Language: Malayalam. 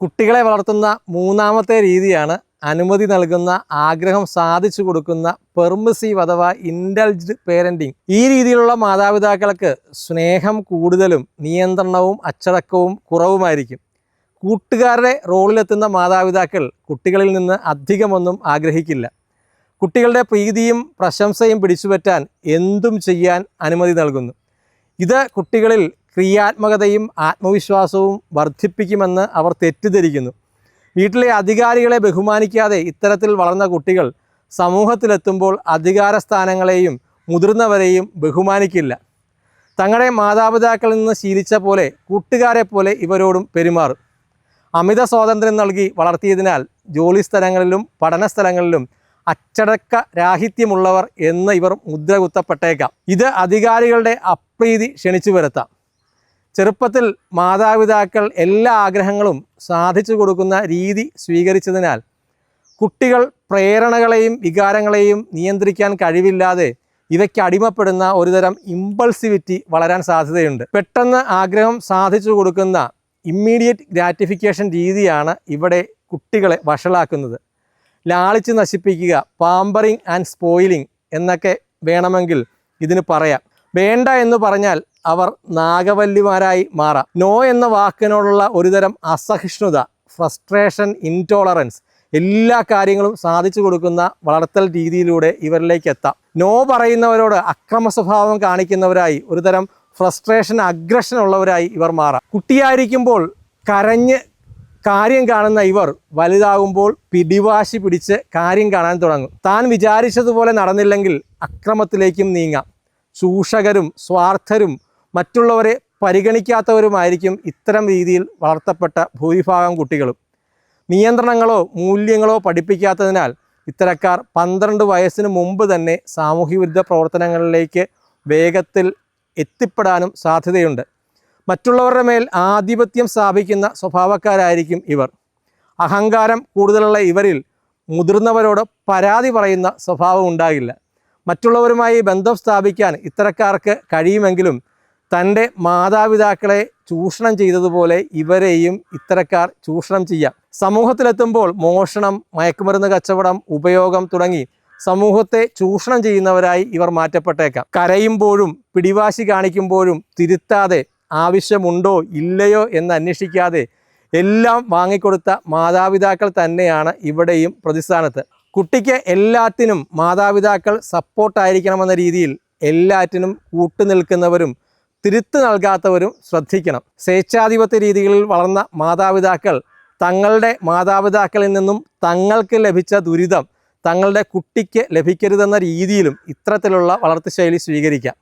കുട്ടികളെ വളർത്തുന്ന മൂന്നാമത്തെ രീതിയാണ് അനുമതി നൽകുന്ന ആഗ്രഹം സാധിച്ചു കൊടുക്കുന്ന പെർമിസീവ് അഥവാ ഇൻഡൽജ്ഡ് പേരന്റിങ്. ഈ രീതിയിലുള്ള മാതാപിതാക്കൾക്ക് സ്നേഹം കൂടുതലും നിയന്ത്രണവും അച്ചടക്കവും കുറവുമായിരിക്കും. കൂട്ടുകാരുടെ റോളിലെത്തുന്ന മാതാപിതാക്കൾ കുട്ടികളിൽ നിന്ന് അധികമൊന്നും ആഗ്രഹിക്കില്ല. കുട്ടികളുടെ പ്രീതിയും പ്രശംസയും പിടിച്ചുപറ്റാൻ എന്തും ചെയ്യാൻ അനുമതി നൽകുന്നു. ഇത് കുട്ടികളിൽ ക്രിയാത്മകതയും ആത്മവിശ്വാസവും വർദ്ധിപ്പിക്കുമെന്ന് അവർ തെറ്റിദ്ധരിക്കുന്നു. വീട്ടിലെ അധികാരികളെ ബഹുമാനിക്കാതെ ഇത്തരത്തിൽ വളർന്ന കുട്ടികൾ സമൂഹത്തിലെത്തുമ്പോൾ അധികാര സ്ഥാനങ്ങളെയും മുതിർന്നവരെയും ബഹുമാനിക്കില്ല. തങ്ങളുടെ മാതാപിതാക്കളിൽ നിന്ന് ശീലിച്ച പോലെ കൂട്ടുകാരെ പോലെ ഇവരോടും പെരുമാറും. അമിത സ്വാതന്ത്ര്യം നൽകി വളർത്തിയതിനാൽ ജോലി സ്ഥലങ്ങളിലും പഠന സ്ഥലങ്ങളിലും അച്ചടക്ക രാഹിത്യമുള്ളവർ എന്ന് ഇവർ മുദ്ര കുത്തപ്പെട്ടേക്കാം ഇത് അധികാരികളുടെ അപ്രീതി ക്ഷണിച്ചു വരുത്താം. ചെറുപ്പത്തിൽ മാതാപിതാക്കൾ എല്ലാ ആഗ്രഹങ്ങളും സാധിച്ചു കൊടുക്കുന്ന രീതി സ്വീകരിച്ചതിനാൽ കുട്ടികൾ പ്രേരണകളെയും വികാരങ്ങളെയും നിയന്ത്രിക്കാൻ കഴിവില്ലാതെ ഇവയ്ക്ക് അടിമപ്പെടുന്ന ഒരുതരം ഇമ്പൾസിവിറ്റി വളരാൻ സാധ്യതയുണ്ട്. പെട്ടെന്ന് ആഗ്രഹം സാധിച്ചു കൊടുക്കുന്ന ഇമ്മീഡിയറ്റ് ഗ്രാറ്റിഫിക്കേഷൻ രീതിയാണ് ഇവിടെ കുട്ടികളെ വഷളാക്കുന്നത്. ലാളിച്ച് നശിപ്പിക്കുക പാമ്പറിങ് ആൻഡ് സ്പോയിലിംഗ് എന്നൊക്കെ വേണമെങ്കിൽ ഇതിന് പറയാം. വേണ്ട എന്ന് പറഞ്ഞാൽ അവർ നാഗവല്ലിമാരായി മാറാം. നോ എന്ന വാക്കിനോടുള്ള ഒരുതരം അസഹിഷ്ണുത ഫ്രസ്ട്രേഷൻ ഇൻടോളറൻസ് എല്ലാ കാര്യങ്ങളും സാധിച്ചു കൊടുക്കുന്ന വളർത്തൽ രീതിയിലൂടെ ഇവരിലേക്ക് എത്താം. നോ പറയുന്നവരോട് അക്രമ സ്വഭാവം കാണിക്കുന്നവരായി ഒരുതരം ഫ്രസ്ട്രേഷൻ അഗ്രഷൻ ഉള്ളവരായി ഇവർ മാറാം. കുട്ടിയായിരിക്കുമ്പോൾ കരഞ്ഞ് കാര്യം കാണുന്ന ഇവർ വലുതാകുമ്പോൾ പിടിവാശി പിടിച്ച് കാര്യം കാണാൻ തുടങ്ങും. താൻ വിചാരിച്ചതുപോലെ നടന്നില്ലെങ്കിൽ അക്രമത്തിലേക്കും നീങ്ങാം. ചൂഷകരും സ്വാർത്ഥരും മറ്റുള്ളവരെ പരിഗണിക്കാത്തവരുമായിരിക്കും ഇത്തരം രീതിയിൽ വളർത്തപ്പെട്ട ഭൂരിഭാഗം കുട്ടികളും. നിയന്ത്രണങ്ങളോ മൂല്യങ്ങളോ പഠിപ്പിക്കാത്തതിനാൽ ഇത്തരക്കാർ പന്ത്രണ്ട് വയസ്സിന് മുമ്പ് തന്നെ സാമൂഹ്യവിരുദ്ധ പ്രവർത്തനങ്ങളിലേക്ക് വേഗത്തിൽ എത്തിപ്പെടാനും സാധ്യതയുണ്ട്. മറ്റുള്ളവരുടെ മേൽ ആധിപത്യം സ്ഥാപിക്കുന്ന സ്വഭാവക്കാരായിരിക്കും ഇവർ. അഹങ്കാരം കൂടുതലുള്ള ഇവരിൽ മുതിർന്നവരോട് പരാതി പറയുന്ന സ്വഭാവം ഉണ്ടാകില്ല. മറ്റുള്ളവരുമായി ബന്ധം സ്ഥാപിക്കാൻ ഇത്തരക്കാർക്ക് കഴിയുമെങ്കിലും തന്റെ മാതാപിതാക്കളെ ചൂഷണം ചെയ്തതുപോലെ ഇവരെയും ഇത്തരക്കാർ ചൂഷണം ചെയ്യാം. സമൂഹത്തിലെത്തുമ്പോൾ മോഷണം മയക്കുമരുന്ന് കച്ചവടം ഉപയോഗം തുടങ്ങി സമൂഹത്തെ ചൂഷണം ചെയ്യുന്നവരായി ഇവർ മാറ്റപ്പെട്ടേക്കാം. കരയുമ്പോഴും പിടിവാശി കാണിക്കുമ്പോഴും തിരുത്താതെ ആവശ്യമുണ്ടോ ഇല്ലയോ എന്ന് അന്വേഷിക്കാതെ എല്ലാം വാങ്ങിക്കൊടുത്ത മാതാപിതാക്കൾ തന്നെയാണ് ഇവിടെയും പ്രതിസ്ഥാനത്ത്. കുട്ടിക്ക് എല്ലാത്തിനും മാതാപിതാക്കൾ സപ്പോർട്ടായിരിക്കണമെന്ന രീതിയിൽ എല്ലാറ്റിനും കൂട്ടുനിൽക്കുന്നവരും തിരുത്ത് നൽകാത്തവരും ശ്രദ്ധിക്കണം. സ്വേച്ഛാധിപത്യ രീതികളിൽ വളർന്ന മാതാപിതാക്കൾ തങ്ങളുടെ മാതാപിതാക്കളിൽ നിന്നും തങ്ങൾക്ക് ലഭിച്ച ദുരിതം തങ്ങളുടെ കുട്ടിക്ക് ലഭിക്കരുതെന്ന രീതിയിലും ഇത്തരത്തിലുള്ള വളർത്തുശൈലി സ്വീകരിക്കാം.